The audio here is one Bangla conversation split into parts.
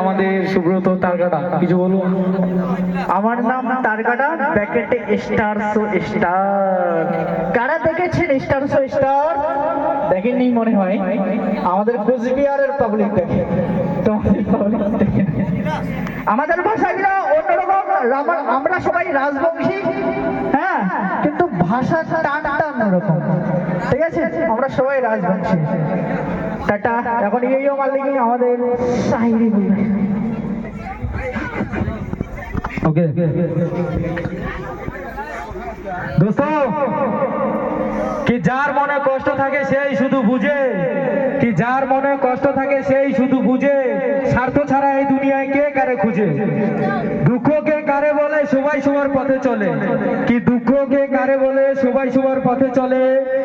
আমাদের সুব্রত তারকাটা কিছু আমার নাম তারকাটা ব্যাকেটে স্টার স্টার। কারা দেখেছেন স্টার স্টার? দেখেননি মনে হয়? আমাদের কোচবিহারের পাবলিক দেখে তোমাদের পাবলিক দেখে আমাদের ভাষাগুলো অন্যরকম আমরা সবাই রাজবংশী। হ্যাঁ কিন্তু ভাষা টানটা ঠিক আছে? আমরা সবাই রাজবংশী। টাটা। এখন আমাদের সাহিরি ওকে। দোস্ত, কি যার মনে কষ্ট থাকে সেই শুধু বুঝে। কি যার মনে কষ্ট থাকে সেই শুধু বুঝে। স্বার্থ ছাড়া এই দুনিয়ায় কে কারে খুঁজে। দুঃখ কে কারে বলে সবাই সবার পথে চলে। কি দুঃখ কে কারে বলে সবাই সবার পথে চলে?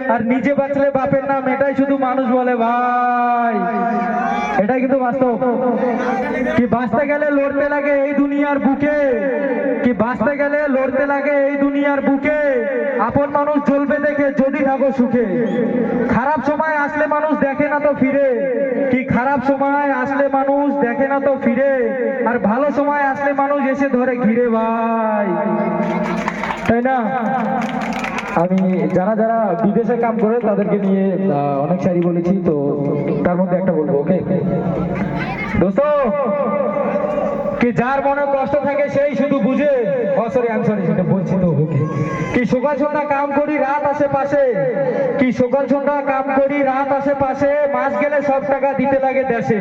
আর নিজে বাঁচলে বাপের নাম, এটাই শুধু মানুষ বলে ভাই। এটাই কিন্তু বাস্তব। কি বাঁচতে গেলে লড়তে লাগে এই দুনিয়ার বুকে? কি বাঁচতে গেলে লড়তে লাগে এই দুনিয়ার বুকে? আপন মানুষ জ্বলবে দেখে যদি থাকো সুখে। খারাপ সময় আসলে মানুষ দেখে না তো ফিরে। কি খারাপ সময় আসলে মানুষ দেখে না তো ফিরে। আর ভালো সময় আসলে মানুষ এসে ধরে, ঘিরে ভাই। তাই না? আমি যারা যারা বিদেশে কাম করে তাদেরকে নিয়ে অনেক শাড়ি বলেছি, তো তার মধ্যে একটা বলব, ওকে? দোস্ত, কি যার মনে কষ্ট থাকে সেই শুধু বুঝে? সরি আমি সেটা বলছি তো, ওকে। কি সকাল সন্ধ্যা কাম করি, রাত আসে পাশে? কি সকাল সন্ধ্যা কাম করি, রাত আসে পাশে? মাস গেলে সব টাকা দিতে লাগে দেশে।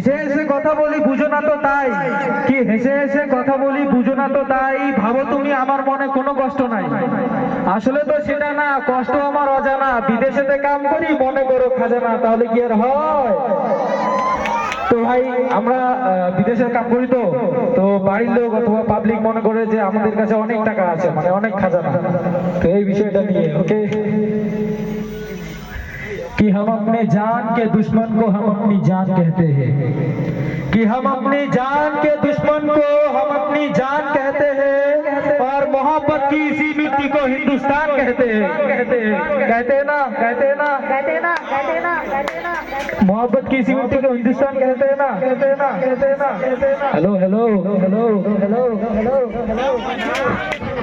হেসে হেসে কথা বলি বুঝো না তো তাই? কি হেসে হেসে কথা বলি বুঝো না তো তাই? ভাবো তুমি আমার মনে কোনো কষ্ট নাই। আসলে তো সেটা না কষ্ট আমার অজানা। বিদেশেতে কাম করি মনে করো খাজানা তাহলে কি আর হয়? তো ভাই আমরা আহ, বিদেশে কাম করি তো। তো বাড়ির লোক অথবা পাবলিক মনে করে যে আমাদের কাছে অনেক টাকা আছে মানে অনেক খাজানা। তো এই বিষয়টা নিয়ে ওকে हम अपने जान के दुश्मन को हम अपनी जान कहते हैं कि हम अपनी जान के दुश्मन को हम अपनी जान कहते हैं और मोहब्बत की इसी मिट्टी को हिंदुस्तान कहते हैं कहते हैं कहते हैं ना कहते हैं ना कहते हैं ना कहते ना कहते ना मोहब्बत की इसी मिट्टी को हिंदुस्तान हैं कहते हैं ना कहते हैं ना कहते हैं ना hello hello hello hello hello hello